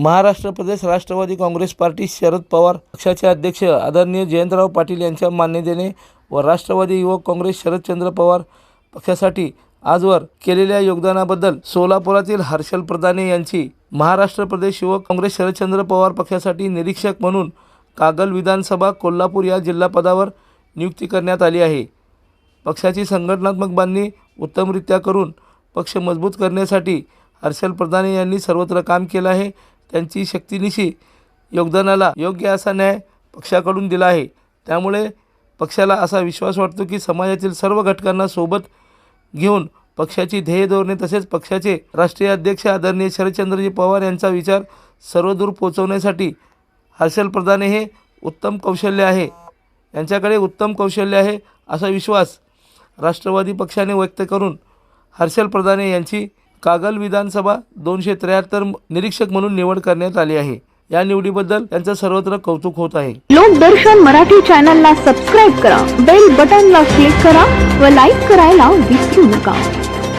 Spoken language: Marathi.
महाराष्ट्र प्रदेश राष्ट्रवादी काँग्रेस पार्टी शरद पवार पक्षाचे अध्यक्ष आदरणीय जयंतराव पाटील यांच्या मान्यतेने व राष्ट्रवादी युवक काँग्रेस शरदचंद्र पवार पक्षासाठी आजवर केलेल्या योगदानाबद्दल सोलापुरातील हर्षल प्रधाने यांची महाराष्ट्र प्रदेश युवक काँग्रेस शरदचंद्र पवार पक्षासाठी निरीक्षक म्हणून कागल विधानसभा कोल्हापूर या जिल्हापदावर नियुक्ती करण्यात आली आहे. पक्षाची संघटनात्मक बांधणी उत्तमरित्या करून पक्ष मजबूत करण्यासाठी हर्षल प्रधाने यांनी सर्वत्र काम केलं आहे. त्यांची शक्तीनिशी योगदानाला योग्य असा न्याय पक्षाकडून दिला आहे. त्यामुळे पक्षाला असा विश्वास वाटतो की समाजातील सर्व घटकांना सोबत घेऊन पक्षाची ध्येय धोरणे तसेच पक्षाचे राष्ट्रीय अध्यक्ष आदरणीय शरदचंद्रजी पवार यांचा विचार सर्वदूर पोचवण्यासाठी हर्षल प्रधाने हे उत्तम कौशल्य आहे. यांच्याकडे उत्तम कौशल्य आहे असा विश्वास राष्ट्रवादी पक्षाने व्यक्त करून हर्षल प्रधाने यांची कागल विधानसभा दोनशे त्र्याहत्तर निरीक्षक म्हणून निवड करण्यात आली आहे. या निवडीबद्दल त्यांचं सर्वत्र कौतुक होत आहे. लोकदर्शन मराठी चॅनलला सबस्क्राईब करा बेल बटनला क्लिक करा व लाईक करायला विसरू नका.